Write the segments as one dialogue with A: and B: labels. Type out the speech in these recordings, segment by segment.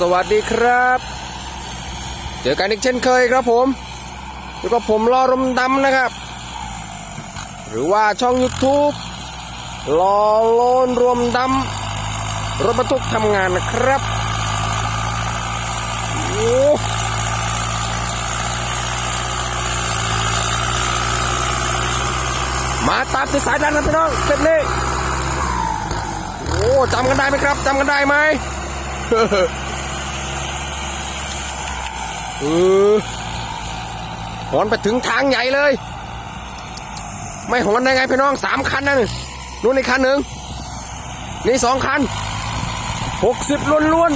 A: สวัสดีครับ เจอกันอีกเช่นเคยครับผมอยู่กับผมรอรมดำนะครับ หรือว่าช่อง YouTube รอโลนรวมดำรถบรรทุกทำงานนะครับโอ้มาตามติดสายดันนะพี่น้องเสร็จนี้โอ้จำกันได้ไหมครับจำกันได้ไหม ออหอนไปถึงทางใหญ่เลย ไม่หอนได้ไงพี่น้องสามคันนั่นนู่นอีกคันหนึ่งนี่สองคันหกสิบล้วน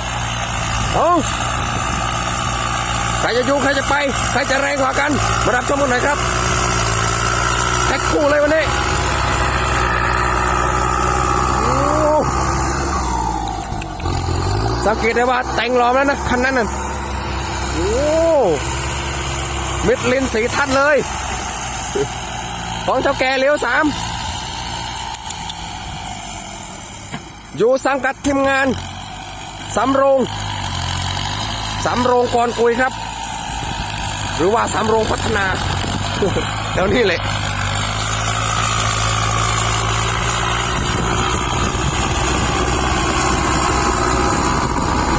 A: ๆเอาใครจะอยู่ใครจะไป ใครจะแรงกว่ากัน มารับชมกันหน่อยครับแท็กคู่เลยวันนี้สังเกตได้ว่าแต่งล้อมแล้วนะคันนั้นน่ะ โอ้มิดลินสีทัดเลย ของเท่าแก่เลี้ยวสามอยู่สังกัดทีมงานสำโรงสำโรงกรกุยครับ หรือว่าสำโรงพัฒนาเดี๋ยวนี้แหละ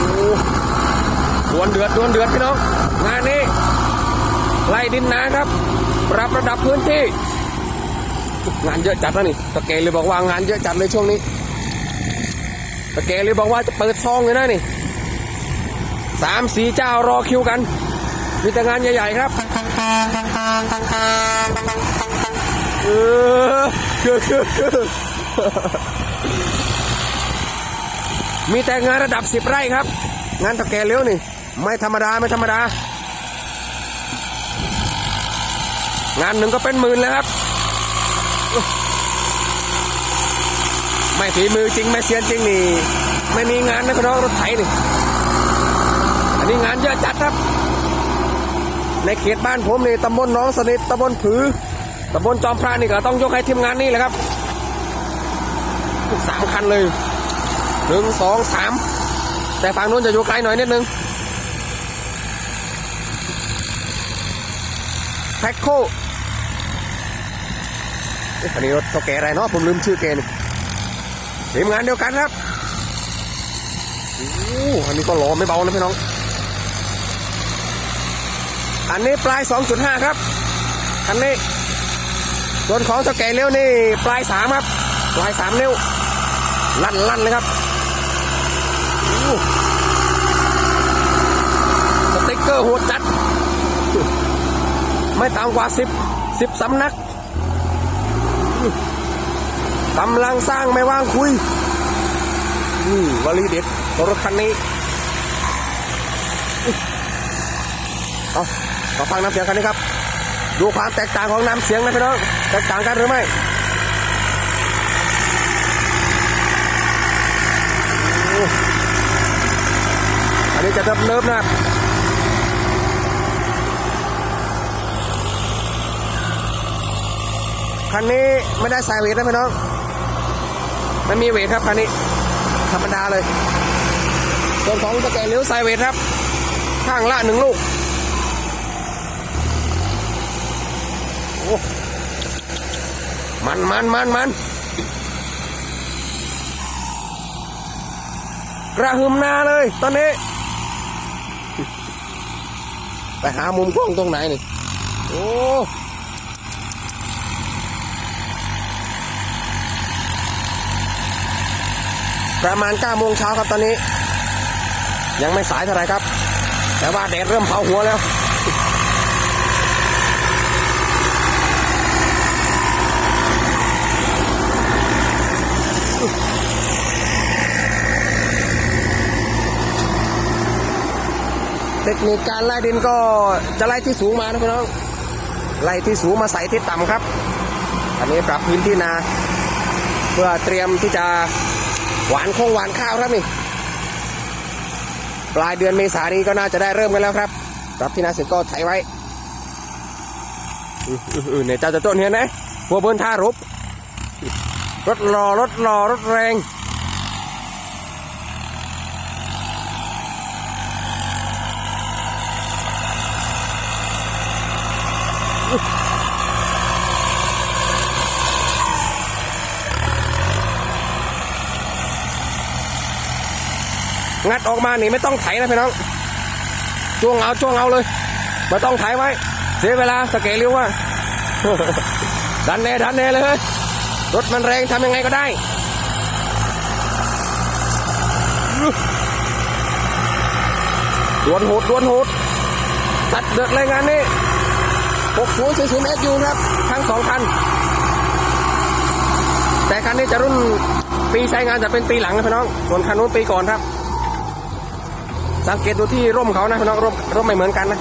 A: โอ้ด วนเดือดดวนเดือดพี่น้องงานนี้ไล่ดินนาครับ ปรับระดับพื้นที่ งานเยอะจัดนะนี่ตะเกเลยบอกว่างานเยอะจัดเลยช่วงนี้ตะเกเลยบอกว่าจะเปิดซองเลยนะนี่สามสีเจ้ารอคิวกันมีแต่งานใหญ่ ๆ ครับเออคือคือคือมีแต่งานระดับสิบไร่ครับ งานตะแกเลี้ยวนี่ ไม่ธรรมดาไม่ธรรมดา งานหนึ่งก็เป็นหมื่นแล้วครับ ไม่ฝีมือจริงไม่เสียนจริงนี่ ไม่มีงานนะพี่น้องรถไถนี่อันนี้งานเยอะจัดครับ ในเขตบ้านผมนี่ตำบลน้องสนิทตำบลผือตำบลจอมพระนี่ก็ต้องยกให้ทีมงานนี่แหละครับสามคันเลยหนึ่งสองสามแต่ฝั่งนู้นจะอยู่ไกลหน่อยนิดนึง แพ็คโคอันนี้รถเท่าแกอะไรเนาะผมลืมชื่อแกนี่ทีมงานเดียวกันครับโอ้อันนี้ก็หล่อไม่เบานะพี่น้อง อันนี้ปลาย 2.5 ครับคันนี้ส่วนของเท่าแก่เลี้ยวนี่ปลาย 3 ครับ ปลาย3นิ้วลั่นลั่นเลยครับสติ๊กเกอร์โหดจัด ไม่ต่ำกว่า10 10สำนักกำลังสร้างไม่ว่างคุยนี่วลีเด็ดรถคันนี้เอามาฟังน้ำเสียงกันนี้ครับ ดูความแตกต่างของน้ำเสียงนะพี่น้อง แตกต่างกันหรือไม่อ้อันนี้จะเนิบๆนะครับ คันนี้ไม่ได้ใส่เวทนะพี่น้องไม่มีเวทครับคันนี้ ธรรมดาเลย ส่วนของตะแกรงเลี้ยวใส่เวทครับ ข้างละหนึ่งลูกโอ้มันมันมันมันกระหึ่มนาเลย ตอนนี้ ไปหามุมกล้องตรงไหนนี่โอ้ ประมาณ9โมงเช้าครับตอนนี้ ยังไม่สายเท่าไหร่ครับ แต่ว่าแดดเริ่มเผาหัวแล้วเทคนิคการไล่ดินก็จะไล่ที่สูงมานะพี่น้อง ไล่ที่สูงมาใส่ที่ต่ำครับ อันนี้ปรับพื้นที่นา เพื่อเตรียมที่จะ หวานคงหวานข้าวครับนี่ ปลายเดือนเมษานี้ก็น่าจะได้เริ่มกันแล้วครับ รับที่นาเสร็จก็ไถไว้เนี่ยจ้าจะต้นเห็นไหมหัวเบิ้ลท่ารุบรถรอรถรอรถแรงอ งัดออกมานี่ไม่ต้องไถนะพี่น้องจ้วงเอาจ้วงเอาเลยไม่ต้องไถไว้ เสียเวลาสเกลเรียวว่า ดันแน่ดันแน่เลย รถมันแรงทำยังไงก็ได้ดวนโหดดวนโหดจัดเดือดเลยงานนี้60 40 SU ครับ ทั้งสองคัน แต่คันนี้จะรุ่นปีใช้งานจะเป็นปีหลังนะพี่น้อง ส่วนคันนู้นปีก่อนครับ สังเกตดูที่ร่มเขานะพี่น้องร่มร่มไม่เหมือนกันนะ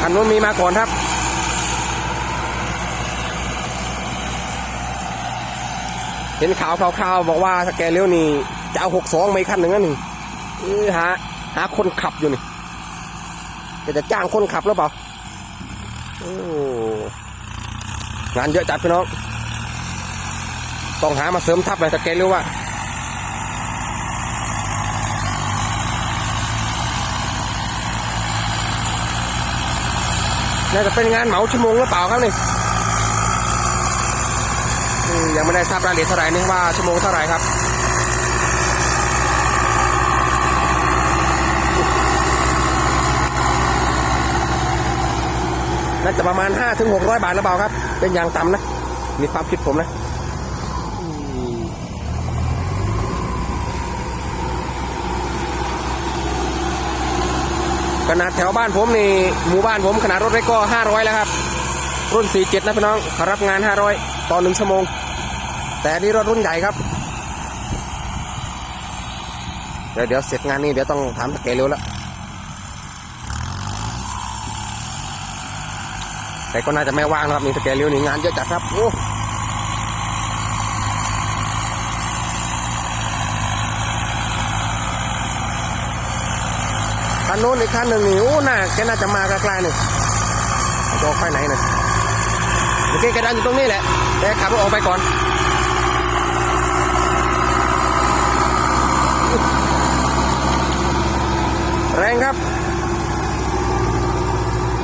A: คันนู้นมีมาก่อนครับ เห็นข่าวคร่าวๆบอกว่าสแกเลี้ยวนี่จะเอาหกสองไม่คันหนึ่งนั่นนี่หาหาคนขับอยู่นี่จะจะจ้างคนขับหรือเปล่าโอ้งานเยอะจัดพี่น้อง ต้องหามาเสริมทัพเลยสแกเลี้ยวว่า น่าจะเป็นงานเหมาชั่วโมงหรือเปล่าครับนี่ยังไม่ได้ทราบรายละเอียดเท่าไหร่นี่ว่าชั่วโมงเท่าไหร่ครับน่าจะประมาณ5ถึง600บาทหรือเปล่าครับ เป็นอย่างต่ำนะ มีความคิดผมนะ ขนาดแถวบ้านผมนี่หมู่บ้านผมขนาดรถเล็กก็500แล้วครับ รุ่น47นะพี่น้องเขารับงาน500ต่อหนึ่งชั่วโมง แต่อันนี่รถรุ่นใหญ่ครับเดี๋ยวเดี๋ยวเสร็จงานนี้เดี๋ยวต้องถามสเกลเร็วแล้วแต่ก็น่าจะไม่ว่างนะครับนี่สเกลเร็วนี่งานเยอะจัดครับโอ้ นโน้นอีกคันหนึ่งนี่โอ้น่าแกน่าจะมาไกลๆนี่จะออกไปไหนนี่ยโอเคแกดันอยู่ตรงนี้แหละแต่ขับรถออกไปก่อนแรงครับ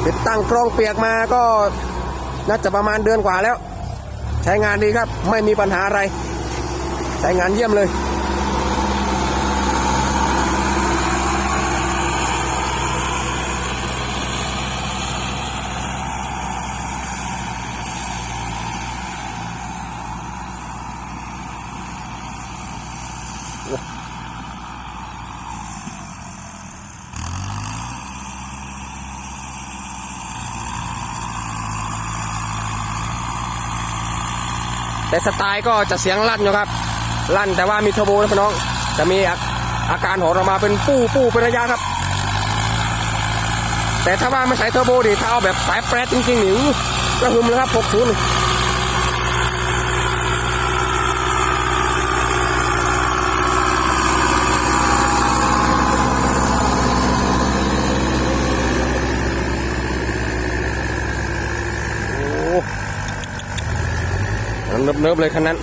A: ติดตั้งกรองเปียกมาก็น่าจะประมาณเดือนกว่าแล้ว ใช้งานดีครับ ไม่มีปัญหาอะไร ใช้งานเยี่ยมเลย แต่สไตล์ก็จะเสียงลั่นอยู่ครับ ลั่นแต่ว่ามีเทอร์โบนะพี่น้อง จะมีอาอาการหอนออกมาเป็นปู้ปู้เป็นระยะครับ แต่ถ้าว่าไม่ใช้เทอร์โบดิถ้าเอาแบบสายแปรจริงๆนี่อื้อก็หึมเลยครับ 60โอ้ เนิบเนิบๆเลยคันนั้น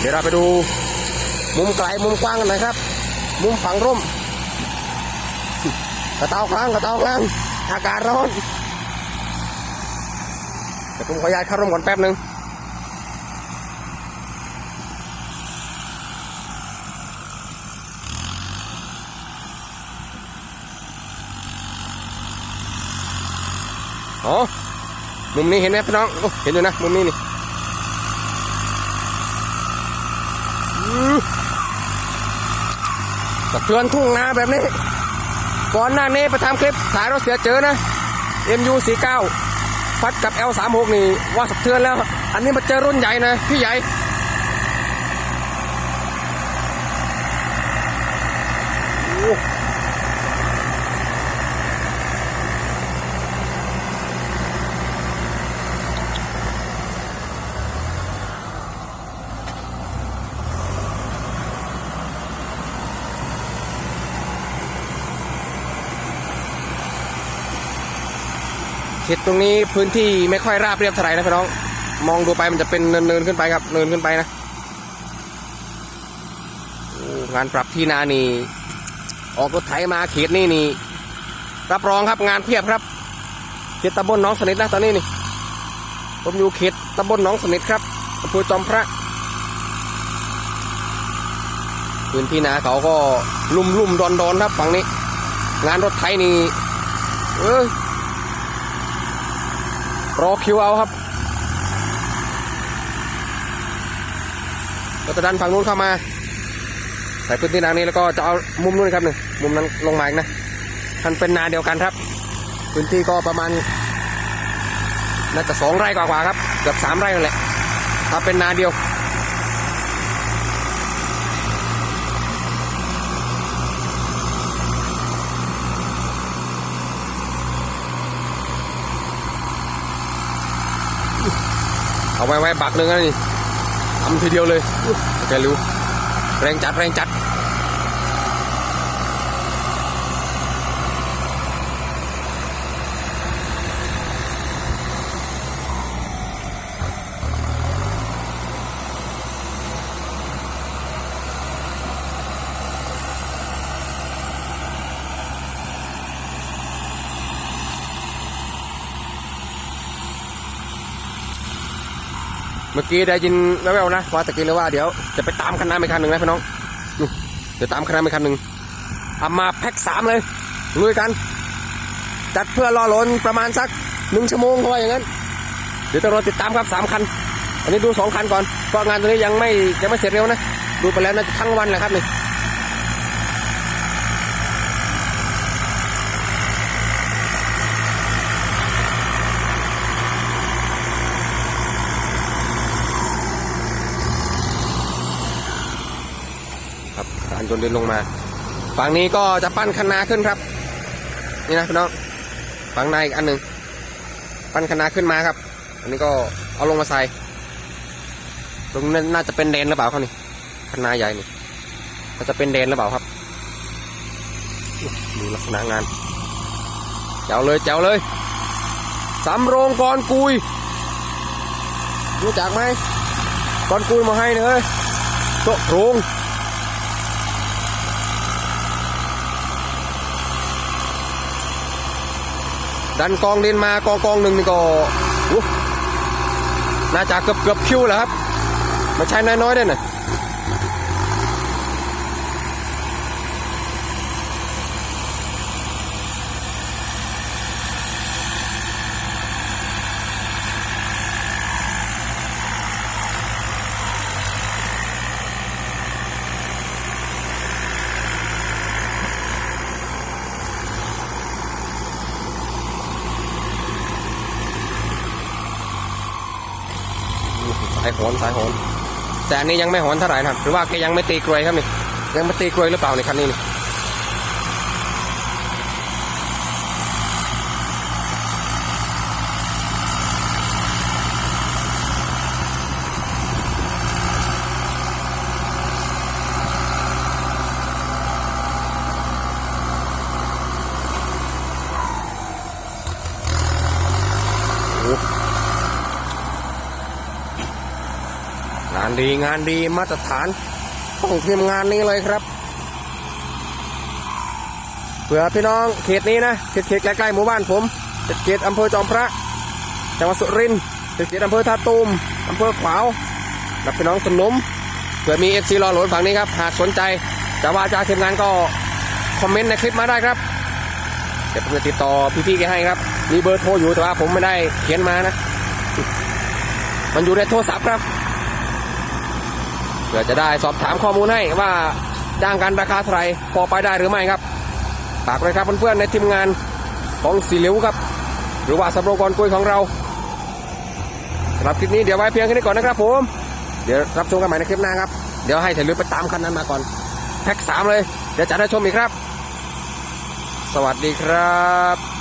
A: เดี๋ยวเราไปดูมุมไกลมุมกว้างกันหน่อยครับ มุมฝังร่ม กระเตากลางกระเตากลางอากาศร้อนแต่ผมขอย้ายเข้าร่มก่อนแป๊บหนึ่ง อ๋อ มุมนี้เห็นไหมพี่น้องอเห็นอยู่นะ มุมนี้นี่สะเทือนทุ่งนาแบบนี้ ก่อนหน้านี้ไปทำคลิปถ่ายรถเสียเจอนะ MU49 ฟัดกับ L36 นี่ว่าสะเทือนแล้ว อันนี้มาเจอรุ่นใหญ่นะ พี่ใหญ่ เขตตรงนี้พื้นที่ไม่ค่อยราบเรียบเท่าไหร่นะพี่น้อง มองดูไปมันจะเป็นเนินๆขึ้นไปครับ เนินขึ้นไปนะงานปรับที่นานี่ ออกรถไถมาเขตนี่นี่ รับรองครับงานเพียบครับ เขตตำบลน้องสนิทนะตอนนี้นี่ ผมอยู่เขตตำบลหนองสนิทครับอำเภอจอมพระ พื้นที่นาเขาก็ลุ่มลุ่มดอนๆครับฝั่งนี้ งานรถไถนี่ เอย รอคิวเอาครับก็จะดันฝั่งนู้นเข้ามาใส่พื้นที่นานี้แล้วก็จะเอามุมนู้นครับหนึ่งมุมนั้นลงมาอีกนะมันเป็นนาเดียวกันครับ พื้นที่ก็ประมาณน่าจะสองไร่กว่าๆครับเกือบสามไร่นั่นแหละถ้าเป็นนาเดียว เอาไว้ไว้บักหนึ่งนะนี่ทำทีเดียวเลยแกรู้ แรงจัดแรงจัด มื่อกี้ได้ยินแววๆนะว่าตะกี้เลยว่าเดี๋ยวจะไปตามคันน้ำอีกคันหนึ่งนะพี่น้องดูเดี๋ยวตามคันน้ำอีกคันหนึ่งเอามาแพ็คสามเลยลุยกัน จัดเพื่อรอล้นประมาณสักหนึ่งชั่วโมงเขาว่าอย่างนั้น เดี๋ยวจะรอติดตามครับสามคัน อันนี้ดูสองคันก่อนเพราะงานตัวนี้ยังไม่ยังไม่เสร็จเร็วนะ ดูไปแล้วนะทั้งวันแหละครับนี่ ครับการ จนดินลงมาฝั่งนี้ก็จะปั้นคันนาขึ้นครับ นี่นะพี่น้องฝั่งในอีกอันหนึ่งปั้นคันนาขึ้นมาครับ อันนี้ก็เอาลงมาใส่ตรงนั้นน่าจะเป็นเดนหรือเปล่าเขานี่คันนาใหญ่นี่น่าจะเป็นเดนหรือเปล่าครับดูลักษณะงานเจ้าเลยเจ้าเลยสำโรงกรกุย รู้จักไหมกรกุยมาให้เนยโตะโรง ดันกองดินมากองกองหนึ่งนี่ก็อู้น่าจะเกือบเกือบคิวแล้วครับมาใช้น้อยๆได้วยนะสายโหนสายโหนแต่อันนี้ยังไม่โหนเท่าไหร่นะครับหรือว่าแกยังไม่ตีกรวยครับนี่ยังไม่ตีกรวยหรือเปล่าในคันนี้นี่ ดีงานดีมาตรฐานต้องทีมงานนี้เลยครับเผื่อพี่น้องเขตนี้นะเขตเขตใกล้ๆหมู่บ้านผมเขตอำเภอจอมพระจังหวัดสุรินทร์เขตอำเภอท่าตูมอำเภอขวาวและพี่น้องสนมเผื่อมีเอฟซีรอโหลดฝั่งนี้ครับหากสนใจจะว่าจะทีมงานก็คอมเมนต์ในคลิปมาได้ครับเดี๋ยวผมจะติดต่อพี่ๆแกให้ครับ มีเบอร์โทรอยู่แต่ว่าผมไม่ได้เขียนมานะ มันอยู่ในโทรศัพท์ครับ เพื่อจะได้สอบถามข้อมูลให้ว่าจ้างกันราคาเท่าไรพอไปได้หรือไม่ครับฝากเลยครับเพื่อนๆในทีมงานของสีเหลวครับ หรือว่าสำโรกรกุยของเราสำหรับคลิปนี้เดี๋ยวไว้เพียงแค่นี้ก่อนนะครับผมเดี๋ยวรับชมกันใหม่ในคลิปหน้าครับเดี๋ยวให้ถ่ายรูปไปตามคันนั้นมาก่อนแพ็กสามเลย เดี๋ยวจะได้ชมอีกครับ สวัสดีครับ